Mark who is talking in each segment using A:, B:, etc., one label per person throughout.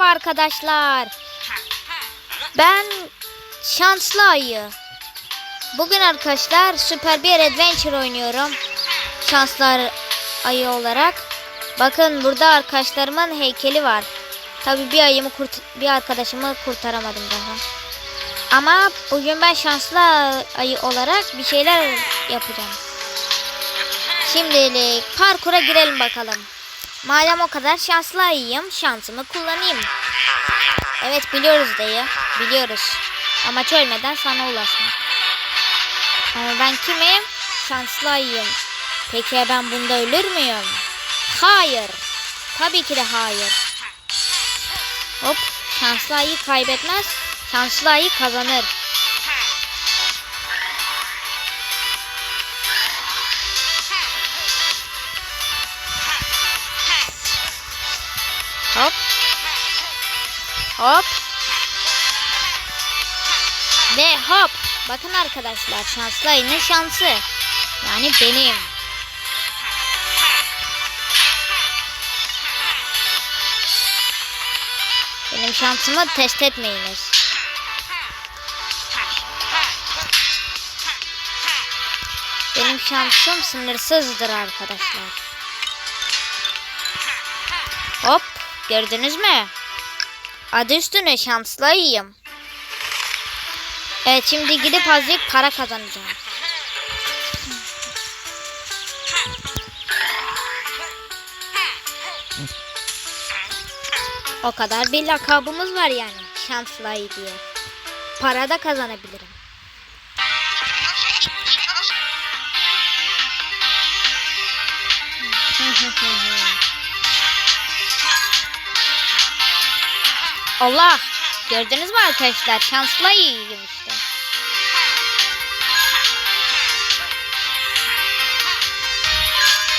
A: Merhaba arkadaşlar. Ben Şanslı Ayı. Bugün arkadaşlar süper bir adventure oynuyorum. Şanslı Ayı olarak. Bakın burada arkadaşlarımın heykeli var. Tabi bir ayımı kurt bir arkadaşımı kurtaramadım daha. Ama bugün ben şanslı ayı olarak bir şeyler yapacağım. Şimdilik parkura girelim bakalım. Madem o kadar şanslı ayıyım, şansımı kullanayım. Evet biliyoruz dayı, biliyoruz. Amaç ölmeden sana ulaşmak. Ama ben kimim? Şanslı ayıyım. Peki ya ben bunda ölür müyüm? Hayır. Tabii ki de hayır. Hop, şanslı ayı kaybetmez, şanslı ayı kazanır. Hop. Hop. Ve hop. Bakın arkadaşlar şanslı ayının şansı. Yani benim. Benim şansımı test etmeyiniz. Benim şansım sınırsızdır arkadaşlar. Gördünüz mü? Adı üstüne şanslı ayıyım. Evet şimdi gidip azıcık para kazanacağım. O kadar bir lakabımız var yani şanslı ayı diye. Para da kazanabilirim. Allah! Gördünüz mü arkadaşlar? Şanslı ayıyım işte.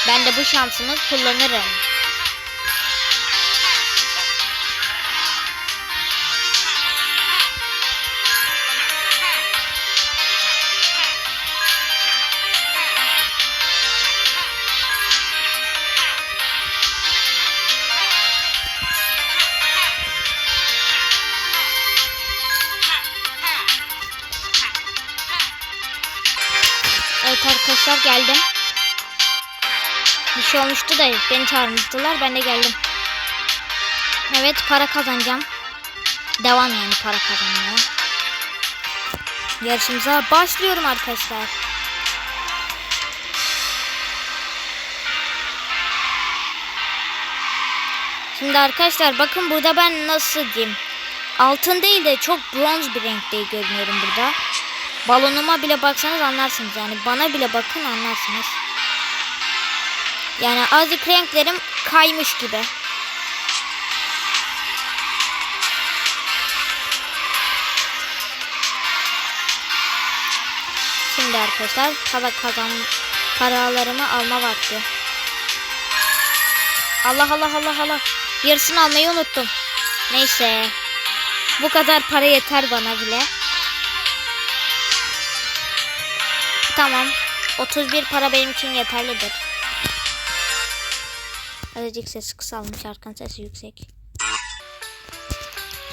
A: Ben de bu şansımı kullanırım. Evet arkadaşlar geldim. Bir şey olmuştu da beni çağırmıştılar ben de geldim. Evet para kazanacağım. Devam yani para kazanmaya. Yarışımıza başlıyorum arkadaşlar. Şimdi arkadaşlar bakın burada ben nasıl diyeyim. Altın değil de çok bronz bir renkte görünüyorum burada. Balonuma bile baksanız anlarsınız yani bana bile bakın anlarsınız. Yani azıcık renklerim kaymış gibi. Şimdi arkadaşlar para kazan paralarımı alma vakti. Allah Allah Allah Allah. Yarısını almayı unuttum. Neyse. Bu kadar para yeter bana bile. Tamam. 31 para benim için yeterlidir. Azıcık sesi kısalmış. Şarkının sesi yüksek.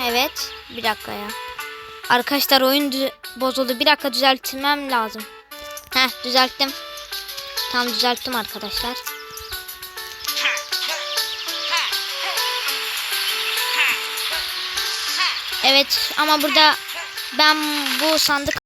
A: Evet. Bir dakika ya. Arkadaşlar oyun bozuldu. Bir dakika düzeltmem lazım. Heh düzelttim. Tam düzelttim arkadaşlar. Evet ama burada ben bu sandık